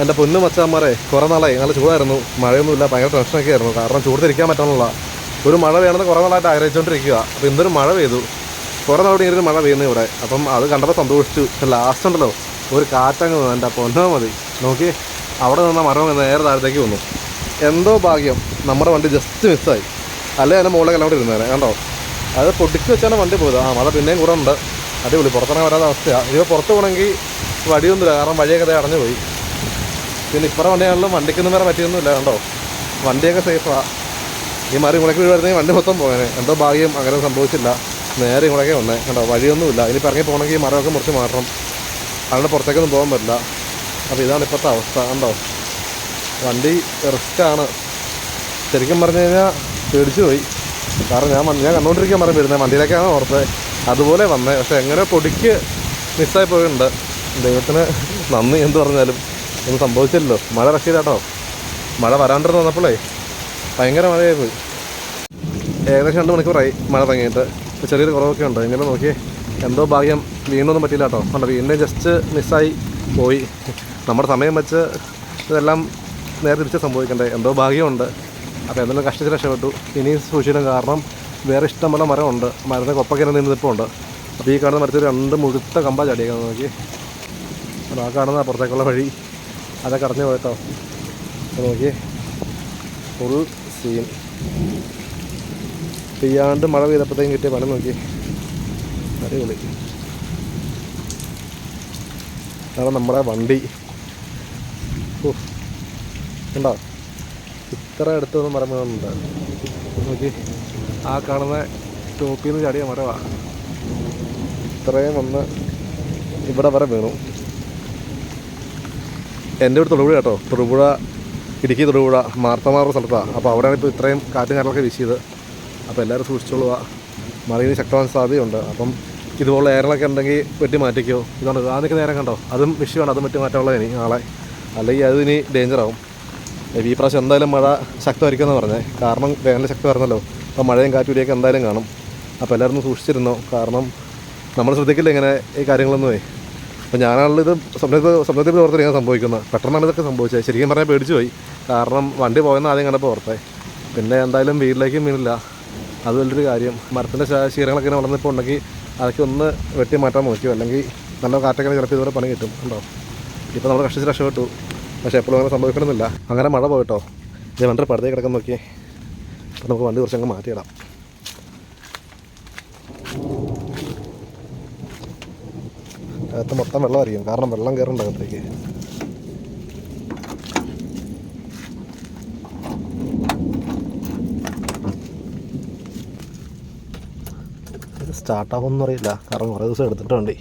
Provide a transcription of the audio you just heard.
എന്റെ പൊന്നു മച്ചാമാരെ കുറേ നാളായി. നല്ല ചൂടായിരുന്നു. മഴയൊന്നുമില്ല. ഭയങ്കര ടെൻഷനൊക്കെ ആയിരുന്നു കാരണം ചൂടത്തിരിക്കാൻ പറ്റാനുള്ള ഒരു മഴ വേണമെന്ന് കുറേ നാളായിട്ട് ആഗ്രഹിച്ചുകൊണ്ടിരിക്കുക അപ്പോൾ എന്തൊരു മഴ പെയ്തു. കുറേ നാളോട് ഇങ്ങനെ മഴ പെയ്യുന്നു ഇവിടെ. അപ്പം അത് കണ്ടപ്പോൾ സന്തോഷിച്ചു. ലാസ്റ്റ് ഉണ്ടല്ലോ. ഒരു കാറ്റങ്ങ് വന്നു. എന്റെ പൊന്നോ മതി. നോക്കി അവിടെ നിന്ന മരം നേരെ താഴത്തേക്ക് വന്നു. എന്തോ ഭാഗ്യം. നമ്മുടെ വണ്ടി ജസ്റ്റ് മിസ്സായി അല്ലേ എന്റെ മുകളിലേക്ക് എല്ലാം കൂടി ഇരുന്നേനെ. കണ്ടോ? അത് പൊട്ടിച്ച് വെച്ചാണ് വണ്ടി പോയത്. ആ മഴ പിന്നെയും കൂടെ ഉണ്ട്. അടിപൊളി. പുറത്തിറങ്ങാൻ വരാത്ത അവസ്ഥയാണ് ഇപ്പോൾ പുറത്ത് പോകണമെങ്കിൽ വഴിയൊന്നുമില്ല. കാരണം വഴിയൊക്കെ അടഞ്ഞു പോയി പിന്നെ ഇപ്പറ വണ്ടിയാണല്ലോ വണ്ടിക്കൊന്നും വേറെ പറ്റിയൊന്നുമില്ല കണ്ടോ? വണ്ടിയൊക്കെ സേഫാണ് ഈ മാറി ഇങ്ങോട്ടേക്ക് വരുന്നെങ്കിൽ വണ്ടി മൊത്തം പോകാനെ എന്തോ ഭാഗ്യം അങ്ങനെ സംഭവിച്ചില്ല. നേരെ ഇങ്ങോട്ടേക്ക് വന്നേ. കണ്ടോ? വഴിയൊന്നുമില്ല. ഇനി ഇറങ്ങി പോകണമെങ്കിൽ മരമൊക്കെ മുറിച്ച് മാറ്റണം അതുകൊണ്ട് പുറത്തേക്കൊന്നും പോകാൻ പറ്റില്ല. അപ്പോൾ ഇതാണ് ഇപ്പോഴത്തെ അവസ്ഥ കണ്ടോ? വണ്ടി റിസ്ക്കാണ് ശരിക്കും പറഞ്ഞു കഴിഞ്ഞാൽ പേടിച്ചു പോയി. കാരണം ഞാൻ ഞാൻ കണ്ടുകൊണ്ടിരിക്കാൻ മരം വരുന്നത് വണ്ടിയിലേക്കാണ് ഓർത്തത്. അതുപോലെ വന്നേ. പക്ഷേ എങ്ങനെ പൊടിക്ക് മിസ്സായി പോയിട്ടുണ്ട്. ദൈവത്തിന് നന്ദി എന്ത് പറഞ്ഞാലും. ഒന്നും സംഭവിച്ചില്ലല്ലോ. മഴ റഷീതാട്ടോ മഴ വരാണ്ടിരുന്ന് വന്നപ്പോഴേ ഭയങ്കര മഴയായി പോയി. ഏകദേശം രണ്ട് മണിക്കൂറായി മഴ തുടങ്ങിയിട്ട് ചെറിയൊരു കുറവൊക്കെ ഉണ്ട്. ഇങ്ങനെ നോക്കിയേ എന്തോ ഭാഗ്യം വീണൊന്നും പറ്റിയില്ല കേട്ടോ. കണ്ടോ വീണ്ടും ജസ്റ്റ് മിസ്സായി പോയി. നമ്മുടെ സമയം വെച്ച് ഇതെല്ലാം നേരെ തിരിച്ച് സംഭവിക്കണ്ടേ? എന്തോ ഭാഗ്യമുണ്ട്. അപ്പോൾ എന്തെങ്കിലും കഷ്ടത്തിൽ രക്ഷപ്പെട്ടു. ഇനിയും സൂക്ഷിക്കണം. കാരണം വേറെ ഇഷ്ടം പോലെ മരമുണ്ട്. മരത്തിന് കൊപ്പൊക്കെ ഇങ്ങനെ നിന്നിപ്പുണ്ട് അപ്പോൾ ഈ കാണുന്ന മരത്തിൽ രണ്ട് മുഴുത്ത കമ്പ ചാടിയേക്കാൻ നോക്കി ആ കാണുന്ന പുറത്തേക്കുള്ള വഴി അതൊക്കെ അറിഞ്ഞു പോയട്ടോ അപ്പോൾ നോക്കി ഫുൾ സീൻ പെയ്യാണ്ട് മഴ പെയ്തപ്പോഴത്തേക്കും കിട്ടിയ പണം നോക്കി. അടിപൊളി. അതാണ് നമ്മുടെ വണ്ടി. ഓ ഉണ്ടോ ഇത്ര അടുത്തൊന്നും മരം വീണുണ്ട് നോക്കി. ആ കാണുന്ന ടോപ്പിൽ നിന്ന് ചാടിയ മരമാണ് ഇത്രയും വന്ന് ഇവിടെ വരെ വീണു. എന്റെ ഒരു തൊടുപുഴ കേട്ടോ. തൊടുപുഴ ഇടുക്കി തൊടുപുഴ മാർത്തമാറ സ്ഥലത്താണ് അപ്പോൾ അവിടെയാണ് ഇപ്പോൾ ഇത്രയും കാറ്റും കാറ്റൊക്കെ വീശിയത് അപ്പോൾ എല്ലാവരും സൂക്ഷിച്ചോളുക. മറിയിന് ശക്തമായ സാധ്യതയുണ്ട്. അപ്പം ഇതുപോലെ ഏറലൊക്കെ ഉണ്ടെങ്കിൽ വെട്ടി മാറ്റിക്കോ. ഇതാണ് ആ നിൽക്കുന്ന നേരം കണ്ടോ? അതും വിഷയമാണ് അതും വെട്ടി മാറ്റാനുള്ള ഇനി നാളെ. അല്ലെങ്കിൽ അത് ഇനി ഡേഞ്ചറാവും ഈ പ്രാവശ്യം എന്തായാലും മഴ ശക്തമായിരിക്കും എന്ന് പറഞ്ഞേ. കാരണം വേനൽ ശക്തി വരുന്നല്ലോ അപ്പോൾ മഴയും കാറ്റുടിയൊക്കെ എന്തായാലും കാണും. അപ്പോൾ എല്ലാവരും സൂക്ഷിച്ചിരുന്നോ? കാരണം നമ്മൾ ശ്രദ്ധിക്കില്ല ഇങ്ങനെ ഈ കാര്യങ്ങളൊന്നുമേ? അപ്പോൾ ഞാനാണല്ലോ ഇത് സ്വപ്നത്തിൽ സ്വപ്നത്തിൽ പ്രവർത്തനം സംഭവിക്കുന്നത്. പെട്ടെന്നാണ് ഇതൊക്കെ സംഭവിച്ചത്. ശരിക്കും പറഞ്ഞാൽ പേടിച്ചു പോയി. കാരണം വണ്ടി പോയെന്ന് ആദ്യം കണ്ടപ്പോൾ ഓർത്തേ. പിന്നെ എന്തായാലും വീട്ടിലേക്കും വീണില്ല. അത് വലിയൊരു കാര്യം. മരത്തിന്റെ ശീലങ്ങളൊക്കെ ഇങ്ങനെ വളർന്നിപ്പോൾ ഉണ്ടെങ്കിൽ അതൊക്കെ ഒന്ന് വെട്ടി മാറ്റാൻ നോക്കിയോ? അല്ലെങ്കിൽ നല്ല കാറ്റൊക്കെ ചിലപ്പോൾ ഇതുപോലെ പണി കിട്ടും. ഉണ്ടോ? ഇപ്പോൾ നമ്മൾ കഷ്ടിച്ച് രക്ഷപ്പെട്ടു. പക്ഷേ എപ്പോഴും അങ്ങനെ സംഭവിക്കണമെന്നില്ല. അങ്ങനെ മഴ പോയിട്ടോ? ഇത് വണ്ടി പടുത്തേക്ക് കിടക്കാൻ നോക്കി നമുക്ക് വണ്ടി കുറച്ചങ്ങ് മാറ്റിയിടാം. അകത്ത് മൊത്തം വെള്ളമായിരിക്കും കാരണം വെള്ളം കയറുന്നുണ്ട് അകത്തേക്ക്. ഇത് സ്റ്റാർട്ടാവുമെന്ന് അറിയില്ല. കാരണം കുറേ ദിവസം എടുത്തിട്ട് വണ്ടി